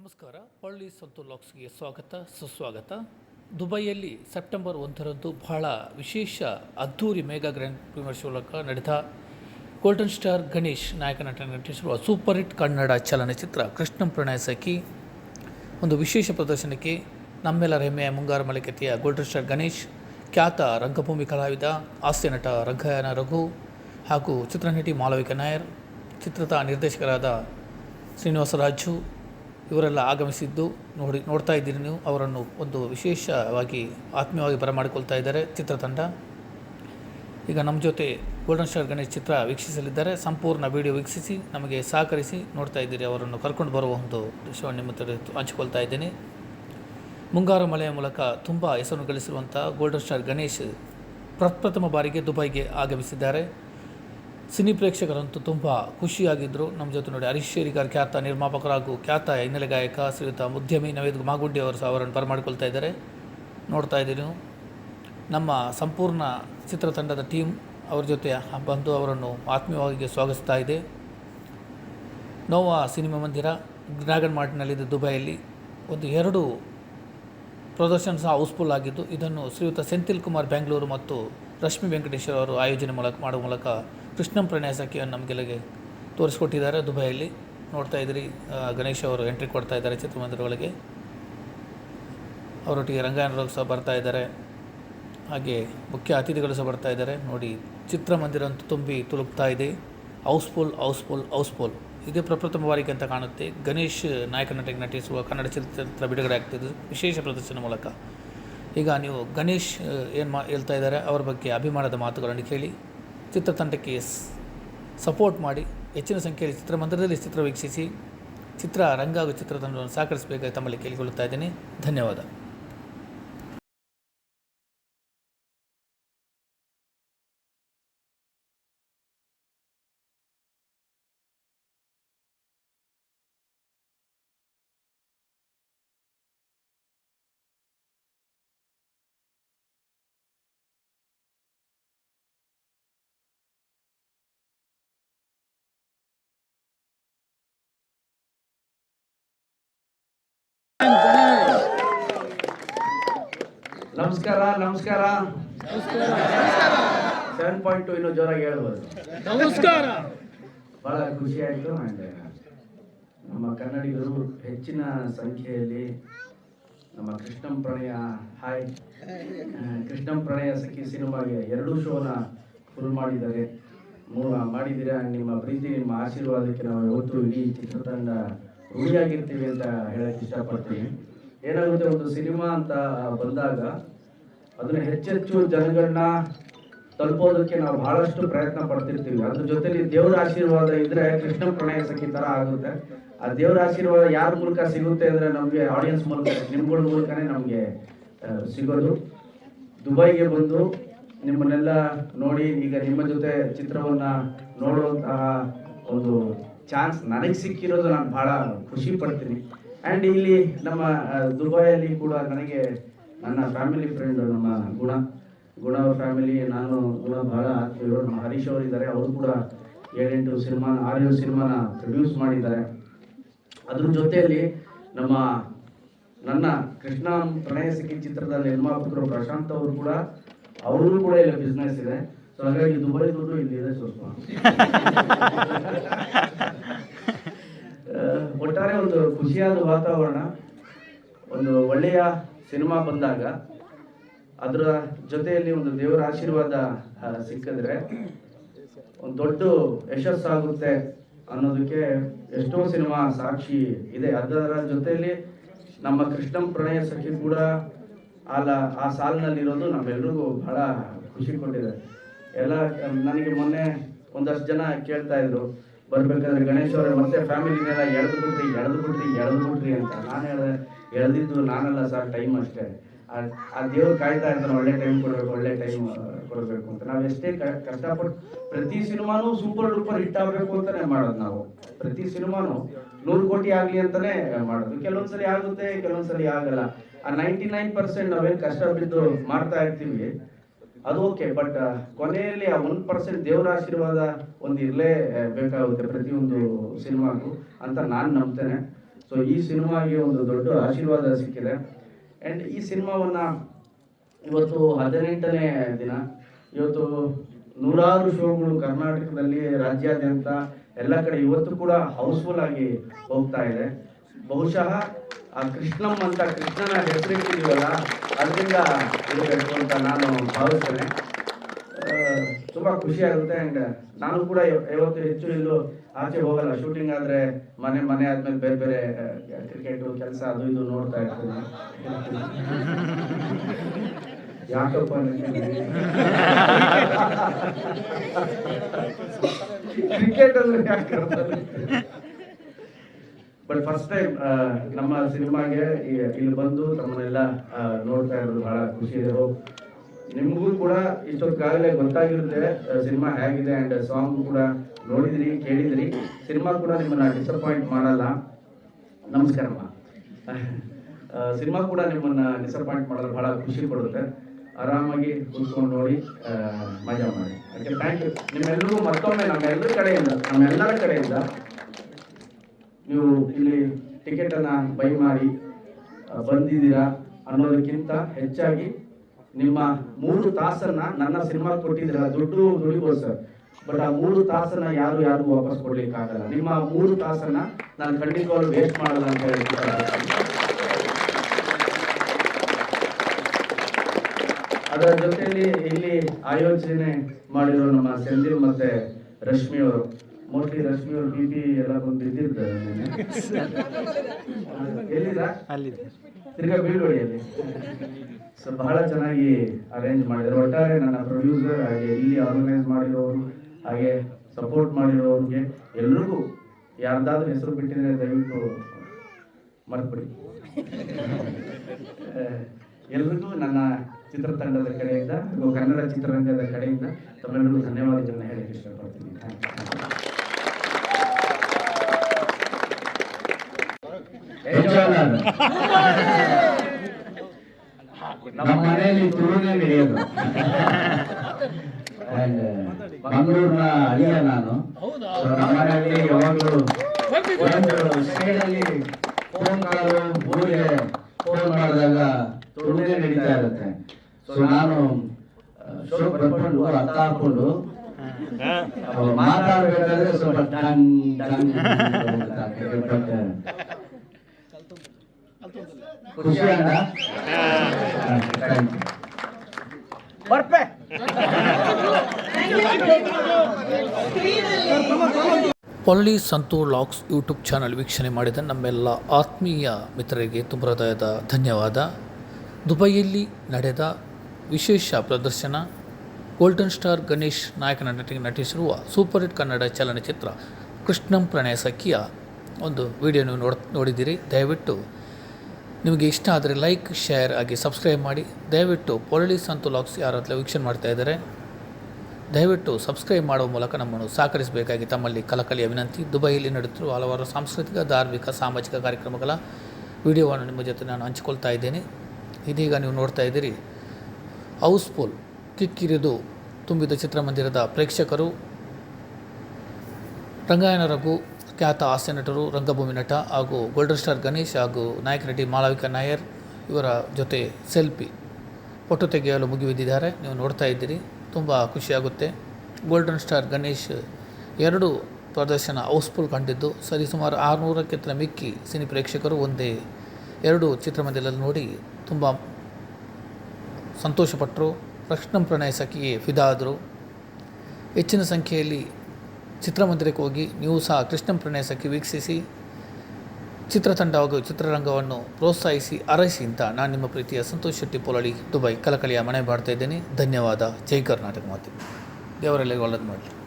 ನಮಸ್ಕಾರ. ಪಳ್ಳಿ ಸಂತು ಲಾಕ್ಸ್ಗೆ ಸ್ವಾಗತ, ಸುಸ್ವಾಗತ. ದುಬೈಯಲ್ಲಿ ಸೆಪ್ಟೆಂಬರ್ ಒಂದರಂದು ಬಹಳ ವಿಶೇಷ, ಅದ್ಧೂರಿ ಮೇಗಾ ಗ್ರ್ಯಾಂಡ್ ಪ್ರೀಮಿಯರ್ ಮೂಲಕ ನಡೆದ ಗೋಲ್ಡನ್ ಸ್ಟಾರ್ ಗಣೇಶ್ ನಾಯಕ ನಟ ನಟಿಸಿರುವ ಸೂಪರ್ ಹಿಟ್ ಕನ್ನಡ ಚಲನಚಿತ್ರ ಕೃಷ್ಣಂ ಪ್ರಣಯ ಸಖಿ. ಒಂದು ವಿಶೇಷ ಪ್ರದರ್ಶನಕ್ಕೆ ನಮ್ಮೆಲ್ಲರ ಹೆಮ್ಮೆಯ ಮುಂಗಾರು ಮಲಿಕತೆಯ ಗೋಲ್ಡನ್ ಸ್ಟಾರ್ ಗಣೇಶ್, ಖ್ಯಾತ ರಂಗಭೂಮಿ ಕಲಾವಿದ, ಹಾಸ್ಯ ನಟ ರಘು ಹಾಗೂ ಚಿತ್ರನಟಿ ಮಾಲವಿಕ ನಾಯರ್, ಚಿತ್ರದ ನಿರ್ದೇಶಕರಾದ ಶ್ರೀನಿವಾಸರಾಜು ಇವರೆಲ್ಲ ಆಗಮಿಸಿದ್ದು ನೋಡಿ, ನೋಡ್ತಾ ಇದ್ದೀರಿ ನೀವು. ಅವರನ್ನು ಒಂದು ವಿಶೇಷವಾಗಿ ಆತ್ಮೀಯವಾಗಿ ಬರಮಾಡಿಕೊಳ್ತಾ ಇದ್ದಾರೆ. ಚಿತ್ರತಂಡ. ಈಗ ನಮ್ಮ ಜೊತೆ ಗೋಲ್ಡನ್ ಸ್ಟಾರ್ ಗಣೇಶ್ ಚಿತ್ರ ವೀಕ್ಷಿಸಲಿದ್ದಾರೆ. ಸಂಪೂರ್ಣ ವಿಡಿಯೋ ವೀಕ್ಷಿಸಿ, ನಮಗೆ ಸಹಕರಿಸಿ ನೋಡ್ತಾ ಇದ್ದೀರಿ. ಅವರನ್ನು ಕರ್ಕೊಂಡು ಬರುವ ಒಂದು ದೃಶ್ಯವನ್ನು ನಿಮ್ಮ ಹಂಚಿಕೊಳ್ತಾ ಇದ್ದೀನಿ. ಮುಂಗಾರು ಮಳೆಯ ಮೂಲಕ ತುಂಬ ಹೆಸರನ್ನು ಗಳಿಸಿರುವಂಥ ಗೋಲ್ಡನ್ ಸ್ಟಾರ್ ಗಣೇಶ್ ಪ್ರಪ್ರಥಮ ಬಾರಿಗೆ ದುಬೈಗೆ ಆಗಮಿಸಿದ್ದಾರೆ. ಸಿನಿ ಪ್ರೇಕ್ಷಕರಂತೂ ತುಂಬ ಖುಷಿಯಾಗಿದ್ದರು ನಮ್ಮ ಜೊತೆ ನೋಡಿ ಹರೀಶ್ ಶೇರಿಗಾರ್ ಖ್ಯಾತ ನಿರ್ಮಾಪಕರು ಹಾಗೂ ಖ್ಯಾತ ಹಿನ್ನೆಲೆ ಗಾಯಕ, ಶ್ರೀಯುತ ಉದ್ಯಮಿ ನವೇದ್ ಮಾಗುಂಡಿ ಅವರು ಸಹ ಅವರನ್ನು ಬರಮಾಡಿಕೊಳ್ತಾ ಇದ್ದಾರೆ. ನೋಡ್ತಾ ಇದ್ದೀನಿ ನಮ್ಮ ಸಂಪೂರ್ಣ ಚಿತ್ರತಂಡದ ಟೀಮ್ ಅವ್ರ ಜೊತೆ ಬಂದು ಅವರನ್ನು ಆತ್ಮೀಯವಾಗಿ ಸ್ವಾಗತಿಸ್ತಾ ಇದೆ. ನೋವಾ ಸಿನಿಮಾ ಮಂದಿರ, ಡ್ರ್ಯಾಗನ್ ಮಾರ್ಟ್ನಲ್ಲಿದೆ ದುಬೈಯಲ್ಲಿ. ಒಂದು ಎರಡು ಪ್ರದರ್ಶನ ಸಹ ಹೌಸ್ಫುಲ್ ಆಗಿದ್ದು, ಇದನ್ನು ಶ್ರೀಯುತ ಸೆಂಥಿಲ್ ಕುಮಾರ್ ಬೆಂಗಳೂರು ಮತ್ತು ರಶ್ಮಿ ವೆಂಕಟೇಶ್ವರ ಅವರು ಆಯೋಜನೆ ಮೂಲಕ ಮಾಡುವ ಮೂಲಕ ಕೃಷ್ಣಂ ಪ್ರಣಯ ಸಖಿಯನ್ನು ನಮಗೆಲ್ಲಗೆ ತೋರಿಸ್ಕೊಟ್ಟಿದ್ದಾರೆ ದುಬೈಯಲ್ಲಿ. ನೋಡ್ತಾ ಇದ್ದೀರಿ ಗಣೇಶ್ ಅವರು ಎಂಟ್ರಿ ಕೊಡ್ತಾ ಇದ್ದಾರೆ ಚಿತ್ರಮಂದಿರಗಳಿಗೆ ಅವರೊಟ್ಟಿಗೆ ರಂಗಾಯಣರು ಸಹ ಬರ್ತಾ ಇದ್ದಾರೆ. ಹಾಗೆ ಮುಖ್ಯ ಅತಿಥಿಗಳು ಸಹ ಬರ್ತಾ ಇದ್ದಾರೆ. ನೋಡಿ, ಚಿತ್ರಮಂದಿರ ಅಂತೂ ತುಂಬಿ ತುಳುಕ್ತಾ ಇದೆ. House full house full house full. ಇದೇ ಪ್ರಪ್ರಥಮ ಬಾರಿಗೆ ಅಂತ ಕಾಣುತ್ತೆ. ಗಣೇಶ್ ನಾಯಕ ನಟಿಗೆ ನಟಿಸುವ ಕನ್ನಡ ಚಿತ್ರ ಬಿಡುಗಡೆ ಆಗ್ತಿದ್ದು ವಿಶೇಷ ಪ್ರದರ್ಶನ ಮೂಲಕ. ಈಗ ನೀವು ಗಣೇಶ್ ಏನು ಹೇಳ್ತಾ ಇದ್ದಾರೆ, ಅವರ ಬಗ್ಗೆ ಅಭಿಮಾನದ ಮಾತುಗಳನ್ನು ಕೇಳಿ. ಚಿತ್ರತಂಡಕ್ಕೆ ಸಪೋರ್ಟ್ ಮಾಡಿ ಹೆಚ್ಚಿನ ಸಂಖ್ಯೆಯಲ್ಲಿ ಚಿತ್ರಮಂದಿರದಲ್ಲಿ ಚಿತ್ರ ವೀಕ್ಷಿಸಿ ಚಿತ್ರ ರಂಗ ಹಾಗೂ ಚಿತ್ರತಂಡವನ್ನು ಸಹಕರಿಸಬೇಕಾಗಿ ತಮ್ಮಲ್ಲಿ ಕೇಳಿಕೊಳ್ಳುತ್ತಾ ಇದ್ದೇನೆ. ಧನ್ಯವಾದ. ನಮಸ್ಕಾರ ನಮಸ್ಕಾರ. ಸೆವೆನ್ ಪಾಯಿಂಟ್ ಟು ಇನ್ನೂ ಜೋರಾಗಿ ಹೇಳ್ಬೋದು. ನಮಸ್ಕಾರ. ಬಹಳ ಖುಷಿ ಆಯಿತು. ಅಂಡ್ ನಮ್ಮ ಕನ್ನಡಿಗರು ಹೆಚ್ಚಿನ ಸಂಖ್ಯೆಯಲ್ಲಿ ನಮ್ಮ ಕೃಷ್ಣಂ ಪ್ರಣಯ ಹಾಯ್ ಆ, ಕೃಷ್ಣಂ ಪ್ರಣಯ ಸಖಿ ಸಿನಿಮಾಗೆ ಎರಡೂ ಶೋನ ಫುಲ್ ಮಾಡಿದ್ದಾರೆ. ಮೂರು ಮಾಡಿದ್ದೀರಾ? ನಿಮ್ಮ ಪ್ರೀತಿ ನಿಮ್ಮ ಆಶೀರ್ವಾದಕ್ಕೆ ನಾವು ಯಾವತ್ತೂ ಇಡೀ ಚಿತ್ರತಂಡ ಋಣಿಯಾಗಿರ್ತೀವಿ ಅಂತ ಹೇಳಕ್ಕೆ ಇಷ್ಟಪಡ್ತೀನಿ. ಏನಾಗುತ್ತೆ ಒಂದು ಸಿನಿಮಾ ಅಂತ ಬಂದಾಗ ಅದನ್ನ ಹೆಚ್ಚೆಚ್ಚು ಜನಗಳನ್ನ ತಲುಪೋದಕ್ಕೆ ನಾವು ಬಹಳಷ್ಟು ಪ್ರಯತ್ನ ಪಡ್ತಿರ್ತೀವಿ. ಅದ್ರ ಜೊತೆಲಿ ದೇವರ ಆಶೀರ್ವಾದ ಇದ್ರೆ ಕೃಷ್ಣ ಪ್ರಣಯ ಸಖಿ ತರ ಆಗುತ್ತೆ. ಆ ದೇವರ ಆಶೀರ್ವಾದ ಯಾರ ಮೂಲಕ ಸಿಗುತ್ತೆ ಅಂದ್ರೆ ನಮ್ಗೆ ಆಡಿಯನ್ಸ್ ಮೂಲಕ, ನಿಮ್ಗಳ ಮೂಲಕನೇ ನಮ್ಗೆ ಸಿಗೋದು. ದುಬೈಗೆ ಬಂದು ನಿಮ್ಮನ್ನೆಲ್ಲ ನೋಡಿ ಈಗ ನಿಮ್ಮ ಜೊತೆ ಚಿತ್ರವನ್ನ ನೋಡುವಂತಹ ಒಂದು ಚಾನ್ಸ್ ನನಗೆ ಸಿಕ್ಕಿರೋದು ನಾನು ಬಹಳ ಖುಷಿ ಪಡ್ತೀನಿ. ಆ್ಯಂಡ್ ಇಲ್ಲಿ ನಮ್ಮ ದುಬೈಯಲ್ಲಿ ಕೂಡ ನನಗೆ ನನ್ನ ಫ್ಯಾಮಿಲಿ ಫ್ರೆಂಡ್ ನಮ್ಮ ಗುಣ. ಗುಣ ಅವ್ರ ಫ್ಯಾಮಿಲಿ ನಾನು ಗುಣ ಬಹಳ ಆತ್ಮೀಯರು. ನಮ್ಮ ಹರೀಶ್ ಅವರು ಇದ್ದಾರೆ ಅವರು ಕೂಡ ಏಳೆಂಟು ಸಿನಿಮಾ ಆರೇಳು ಸಿನಿಮಾನ ಪ್ರೊಡ್ಯೂಸ್ ಮಾಡಿದ್ದಾರೆ. ಅದ್ರ ಜೊತೆಯಲ್ಲಿ ನಮ್ಮ ನನ್ನ ಕೃಷ್ಣ ಪ್ರಣಯ ಸಿಕ್ಕಿ ಚಿತ್ರದ ನಿರ್ಮಾಪಕರು ಪ್ರಶಾಂತ್ ಅವರು ಕೂಡ ಅವರು ಕೂಡ ಇಲ್ಲಿ ಬಿಸ್ನೆಸ್ ಇದೆ. ಸೊ ಹಾಗಾಗಿ ದುಬೈ ದುಡ್ಡು ಇಲ್ಲಿ ಇದೆ ಸ್ವಲ್ಪ ಒಟ್ಟಾರೆ ಒಂದು ಖುಷಿಯಾದ ವಾತಾವರಣ ಒಂದು ಒಳ್ಳೆಯ ಸಿನಿಮಾ ಬಂದಾಗ ಅದರ ಜೊತೆಯಲ್ಲಿ ಒಂದು ದೇವರ ಆಶೀರ್ವಾದ ಸಿಕ್ಕಿದ್ರೆ ಒಂದು ದೊಡ್ಡ ಯಶಸ್ಸಾಗುತ್ತೆ ಅನ್ನೋದಕ್ಕೆ ಎಷ್ಟೋ ಸಿನಿಮಾ ಸಾಕ್ಷಿ ಇದೆ. ಅದರ ಜೊತೆಯಲ್ಲಿ ನಮ್ಮ ಕೃಷ್ಣಂ ಪ್ರಣಯ ಸಖಿ ಕೂಡ ಅಲ್ಲ ಆ ಸಾಲಿನಲ್ಲಿರೋದು ನಮ್ಮೆಲ್ರಿಗೂ ಬಹಳ ಖುಷಿ ಕೊಟ್ಟಿದೆ. ಎಲ್ಲ, ನನಗೆ ಮೊನ್ನೆ ಒಂದಷ್ಟು ಜನ ಕೇಳ್ತಾ ಇದ್ರು. ಬರ್ಬೇಕಾದ್ರೆ ಗಣೇಶ್ ಅವರೇ, ಮತ್ತೆ ಫ್ಯಾಮಿಲಿನೆಲ್ಲ ಎಳೆದು ಬಿಡ್ರಿ ಎಳೆದು ಬಿಡ್ರಿ ಎಳೆದು ಬಿಡ್ರಿ ಅಂತ. ನಾನು ಹೇಳಿದೆ, ಎಳೆದಿದ್ದು ನಾನಲ್ಲ ಸರ್, ಟೈಮ್ ಅಷ್ಟೇ. ಆ- ದೇವ್ರು ಕಾಯ್ತಾ ಇರ್ತಾನೆ, ಒಳ್ಳೆ ಟೈಮ್ ಕೊಡ್ಬೇಕು, ಒಳ್ಳೆ ಟೈಮ್ ಕೊಡಬೇಕು ಅಂತ. ನಾವು ಎಷ್ಟೇ ಕಷ್ಟಪಟ್ಟು ಪ್ರತಿ ಸಿನಿಮಾನು ಸೂಪರ್ ಡೂಪರ್ ಹಿಟ್ ಆಗಬೇಕು ಅಂತಾನೆ ಮಾಡೋದು ನಾವು. ಪ್ರತಿ ಸಿನಿಮಾನು ನೂರು ಕೋಟಿ ಆಗಲಿ ಅಂತಾನೆ ಮಾಡೋದು. ಕೆಲವೊಂದ್ಸರಿ ಆಗುತ್ತೆ, ಕೆಲವೊಂದ್ಸರಿ ಆಗಲ್ಲ. ಆ ನೈಂಟಿ ನೈನ್ ಪರ್ಸೆಂಟ್ ನಾವೇನು ಕಷ್ಟ ಬಿದ್ದು ಮಾಡ್ತಾ ಇರ್ತೀವಿ. ಅದು ಓಕೆ ಬಟ್ ಕೊನೆಯಲ್ಲಿ ಆ ಒನ್ ಪರ್ಸೆಂಟ್ ದೇವರ ಆಶೀರ್ವಾದ ಒಂದು ಇರಲೇ ಬೇಕಾಗುತ್ತೆ ಪ್ರತಿಯೊಂದು ಸಿನಿಮಾಗೂ ಅಂತ ನಾನು ನಂಬ್ತೇನೆ. ಸೊ ಈ ಸಿನಿಮಾಗೆ ಒಂದು ದೊಡ್ಡ ಆಶೀರ್ವಾದ ಸಿಕ್ಕಿದೆ. ಆ್ಯಂಡ್ ಈ ಸಿನಿಮಾವನ್ನು ಇವತ್ತು ಹದಿನೆಂಟನೇ ದಿನ, ಇವತ್ತು ನೂರಾರು ಶೋಗಳು ಕರ್ನಾಟಕದಲ್ಲಿ ರಾಜ್ಯಾದ್ಯಂತ ಎಲ್ಲ ಕಡೆ ಇವತ್ತು ಕೂಡ ಹೌಸ್ಫುಲ್ ಆಗಿ ಹೋಗ್ತಾ ಇದೆ. ಬಹುಶಃ ಆ ಕೃಷ್ಣಂ ಅಂತ ಕೃಷ್ಣನ ಹೆಸರಿಟ್ಟಿದೀವಲ್ಲ ಅದರಿಂದ ಇರಬೇಕು ಅಂತ ನಾನು ಭಾವಿಸ್ತೇನೆ. ತುಂಬ ತುಂಬಾ ಖುಷಿ ಆಗುತ್ತೆ ಅಂಡ್ ನಾನು ಕೂಡ ಇವತ್ತು ಹೆಚ್ಚು ಇಲ್ಲೂ ಆಚೆ ಹೋಗಲ್ಲ. ಶೂಟಿಂಗ್ ಆದ್ರೆ ಮನೆ ಮನೆ ಆದ್ಮೇಲೆ ಬೇರೆ ಬೇರೆ ಕ್ರಿಕೆಟ್ ಕೆಲಸ ಅದು ಇದು ನೋಡ್ತಾ ಇರ್ತೀನಿ. ಯಾಕಪ್ಪ ಕ್ರಿಕೆಟ್ ಅಂದ್ರೆ ಯಾಕೆ ಬಟ್ ಫಸ್ಟ್ ಟೈಮ್ ನಮ್ಮ ಸಿನಿಮಾಗೆ ಇಲ್ಲಿ ಬಂದು ತಮ್ಮನ್ನೆಲ್ಲ ನೋಡ್ತಾ ಇರೋದು ಬಹಳ ಖುಷಿ ಇದೆ. ನಿಮಗೂ ಕೂಡ ಇಷ್ಟೊತ್ತಾಗಲೇ ಗೊತ್ತಾಗಿರುತ್ತೆ ಸಿನಿಮಾ ಹೇಗಿದೆ ಅಂಡ್ ಸಾಂಗ್ ಕೂಡ ನೋಡಿದ್ರಿ, ಕೇಳಿದ್ರಿ. ಸಿನಿಮಾ ಕೂಡ ನಿಮ್ಮನ್ನ ಡಿಸಪಾಯಿಂಟ್ ಮಾಡಲ್ಲ. ನಮಸ್ಕಾರಮ್ಮ ಸಿನಿಮಾ ಕೂಡ ನಿಮ್ಮನ್ನ ಡಿಸಪಾಯಿಂಟ್ ಮಾಡಲು ಬಹಳ ಖುಷಿ ಕೊಡುತ್ತೆ. ಆರಾಮಾಗಿ ಕೂತ್ಕೊಂಡು ನೋಡಿ ಮಜಾ ಮಾಡಿ. ಅದಕ್ಕೆ ಥ್ಯಾಂಕ್ ಯು ನಿಮ್ಮೆಲ್ಲರಿಗೂ ಮತ್ತೊಮ್ಮೆ ನಮ್ಮೆಲ್ಲರ ಕಡೆಯಿಂದ ನಮ್ಮೆಲ್ಲರ ಕಡೆಯಿಂದ ನೀವು ಇಲ್ಲಿ ಟಿಕೆಟ್ ಅನ್ನ ಬೈ ಮಾಡಿ ಬಂದಿದ್ದೀರಾ ಅನ್ನೋದಕ್ಕಿಂತ ಹೆಚ್ಚಾಗಿ ನಿಮ್ಮ ಮೂರು ತಾಸನ್ನ ನನ್ನ ಸಿನಿಮಾ ಕೊಟ್ಟಿದ್ದೀರಾ. ದುಡ್ಡು ದುಡಿಬೋದು ಸರ್. ಬಟ್ ಆ ಮೂರು ತಾಸನ್ನ ಯಾರು ಯಾರು ವಾಪಸ್ ಕೊಡ್ಲಿಕ್ಕೆ ಆಗಲ್ಲ ನಿಮ್ಮ ಮೂರು ತಾಸನ್ನ ನಾನು ಖಂಡಿತವಾಗ್ಲೂ ವೇಸ್ಟ್ ಮಾಡಲ್ಲ ಅಂತ ಹೇಳಿ ಅದರ ಜೊತೆಯಲ್ಲಿ ಇಲ್ಲಿ ಆಯೋಜನೆ ಮಾಡಿರೋ ನಮ್ಮ ಸೆಂದಿಲ್ ಮತ್ತೆ ರಶ್ಮಿ ಅವರು. ಮೋಸ್ಟ್ಲಿ ರಶ್ಮಿ ಅವರು ಬಿ ಪಿ ಎಲ್ಲ ಬಂದು ಬಿದ್ದಿರ್ತಾರೆ ಎಲ್ಲಿದ ತಿರ್ಗಾ ಬೀಳ್ವಡಿಯಲ್ಲಿ ಸೊ ಬಹಳ ಚೆನ್ನಾಗಿ ಅರೇಂಜ್ ಮಾಡಿದ್ರು ಒಟ್ಟಾರೆ ನನ್ನ ಪ್ರೊಡ್ಯೂಸರ್ ಹಾಗೆ ಇಲ್ಲಿ ಆರ್ಗನೈಸ್ ಮಾಡಿರೋರು ಹಾಗೆ ಸಪೋರ್ಟ್ ಮಾಡಿರೋರಿಗೆ ಎಲ್ರಿಗೂ ಯಾರ್ದಾದ್ರೂ ಹೆಸರು ಬಿಟ್ಟಿದ್ರೆ ದಯವಿಟ್ಟು ಮರ್ತ್ಬಿಡಿ. ಎಲ್ರಿಗೂ ನನ್ನ ಚಿತ್ರತಂಡದ ಕಡೆಯಿಂದ ಹಾಗೂ ಕನ್ನಡ ಚಿತ್ರರಂಗದ ಕಡೆಯಿಂದ ತಮ್ಮೆಲ್ಲರಿಗೂ ಧನ್ಯವಾದಗಳನ್ನ ಹೇಳಕ್ಕೆ ಇಷ್ಟಪಡ್ತೀನಿ. ನಮ್ಮ ಮನೆಯಲ್ಲಿ ತುಳುನೇ ನಡೆಯೋದು ಮಂಗಳೂರಿನ ಅಳಿಯ ನಾನು. ನಮ್ಮ ಮನೆಯಲ್ಲಿ ಯಾವಾಗಲೂ ಸೈಡಲ್ಲಿ ಫೋನ್ ಕಾಲು ಊರಿಗೆ ಫೋನ್ ಮಾಡಿದಾಗ ತುಳುನೇ ನಡೀತಾ ಇರುತ್ತೆ. ಸೊ ನಾನು ಶೋ ಬರ್ಕೊಂಡು ಅರ್ಥ ಹಾಕೊಂಡು ಮಾತಾಡ್ಬೇಕಾದ್ರೆ ಸ್ವಲ್ಪ ಯು ಪೊಲ್ಲಿ ಸಂತೂರ್ ಲಾಕ್ಸ್ ಯೂಟ್ಯೂಬ್ ಚಾನಲ್ ವೀಕ್ಷಣೆ ಮಾಡಿದ ನಮ್ಮೆಲ್ಲ ಆತ್ಮೀಯ ಮಿತ್ರರಿಗೆ ತುಂಬ ಹೃದಯದ ಧನ್ಯವಾದ. ದುಬೈಯಲ್ಲಿ ನಡೆದ ವಿಶೇಷ ಪ್ರದರ್ಶನ ಗೋಲ್ಡನ್ ಸ್ಟಾರ್ ಗಣೇಶ್ ನಾಯಕನ ನಟಿಗೆ ನಟಿಸಿರುವ ಸೂಪರ್ ಹಿಟ್ ಕನ್ನಡ ಚಲನಚಿತ್ರ ಕೃಷ್ಣಂ ಪ್ರಣಯ ಸಖಿಯ ಒಂದು ವಿಡಿಯೋ ನೀವು ನೋಡ್, ನೋಡಿದ್ದೀರಿ. ದಯವಿಟ್ಟು ನಿಮಗೆ ಇಷ್ಟ ಆದರೆ ಲೈಕ್, ಶೇರ್ ಆಗಿ ಸಬ್ಸ್ಕ್ರೈಬ್ ಮಾಡಿ. ದಯವಿಟ್ಟು ಪೊರಳಿ ಸಂತು ಲಾಕ್ಸ್ ಯಾರಾದ್ರೂ ವೀಕ್ಷಣೆ ಮಾಡ್ತಾ ಇದ್ದಾರೆ, ದಯವಿಟ್ಟು ಸಬ್ಸ್ಕ್ರೈಬ್ ಮಾಡುವ ಮೂಲಕ ನಮ್ಮನ್ನು ಸಹಕರಿಸಬೇಕಾಗಿ ತಮ್ಮಲ್ಲಿ ಕಲಕಲಿಯ ವಿನಂತಿ ದುಬೈಯಲ್ಲಿ ನಡೆಯುತ್ತಿರುವ ಹಲವಾರು ಸಾಂಸ್ಕೃತಿಕ, ಧಾರ್ಮಿಕ, ಸಾಮಾಜಿಕ ಕಾರ್ಯಕ್ರಮಗಳ ವಿಡಿಯೋವನ್ನು ನಿಮ್ಮ ಜೊತೆ ನಾನು ಹಂಚಿಕೊಳ್ತಾ ಇದ್ದೇನೆ. ಇದೀಗ ನೀವು ನೋಡ್ತಾ ಇದ್ದೀರಿ, ಹೌಸ್ಫುಲ್ ಕಿಕ್ಕಿರಿದು ತುಂಬಿದ ಚಿತ್ರಮಂದಿರದ ಪ್ರೇಕ್ಷಕರು, ರಂಗಾಯಣ ರಘು ಖ್ಯಾತ ಹಾಸ್ಯ ನಟರು ರಂಗಭೂಮಿ ನಟ ಹಾಗೂ ಗೋಲ್ಡನ್ ಸ್ಟಾರ್ ಗಣೇಶ್ ಹಾಗೂ ನಾಯಕ ನಟಿ ಮಾಳವಿಕಾ ನಾಯರ್ ಇವರ ಜೊತೆ ಸೆಲ್ಫಿ. ಫೋಟೋ ತೆಗೆಯಲು ಮುಗಿಬಿದ್ದಿದ್ದಾರೆ. ನೀವು ನೋಡ್ತಾ ಇದ್ದೀರಿ. ತುಂಬ ಖುಷಿಯಾಗುತ್ತೆ. ಗೋಲ್ಡನ್ ಸ್ಟಾರ್ ಗಣೇಶ್ ಎರಡು ಪ್ರದರ್ಶನ ಹೌಸ್ಫುಲ್ ಕಂಡಿದ್ದು, ಸರಿಸುಮಾರು ಆರುನೂರಕ್ಕಿಂತ ಮಿಕ್ಕಿ ಸಿನಿ ಪ್ರೇಕ್ಷಕರು ಒಂದೇ ಎರಡು ಚಿತ್ರಮಂದಿರದಲ್ಲಿ ನೋಡಿ ತುಂಬ ಸಂತೋಷಪಟ್ಟರು. ಪ್ರಶ್ನ ಪ್ರಣಯ ಫಿದಾ ಆದರು. ಹೆಚ್ಚಿನ ಸಂಖ್ಯೆಯಲ್ಲಿ ಚಿತ್ರಮಂದಿರಕ್ಕೆ ಹೋಗಿ ನೀವು ಸಹ ಕೃಷ್ಣ ಪ್ರಣಯ ಸಖಿ ವೀಕ್ಷಿಸಿ ಚಿತ್ರತಂಡ ಹಾಗೂ ಚಿತ್ರರಂಗವನ್ನು ಪ್ರೋತ್ಸಾಹಿಸಿ, ಅರೈಸಿ ಅಂತ ನಾನು ನಿಮ್ಮ ಪ್ರೀತಿಯ ಸಂತೋಷ್ ಶೆಟ್ಟಿ ಪೊಲಳಿ, ದುಬೈ ಕಲಕಳಿಯ ಮನೆ ಮಾಡ್ತಾ ಇದ್ದೇನೆ. ಧನ್ಯವಾದ. ಜೈ ಕರ್ನಾಟಕ ಮಾತೆ. ದೇವರಲ್ಲಿ ಒಳ್ಳೇದು ಮಾಡಲಿ.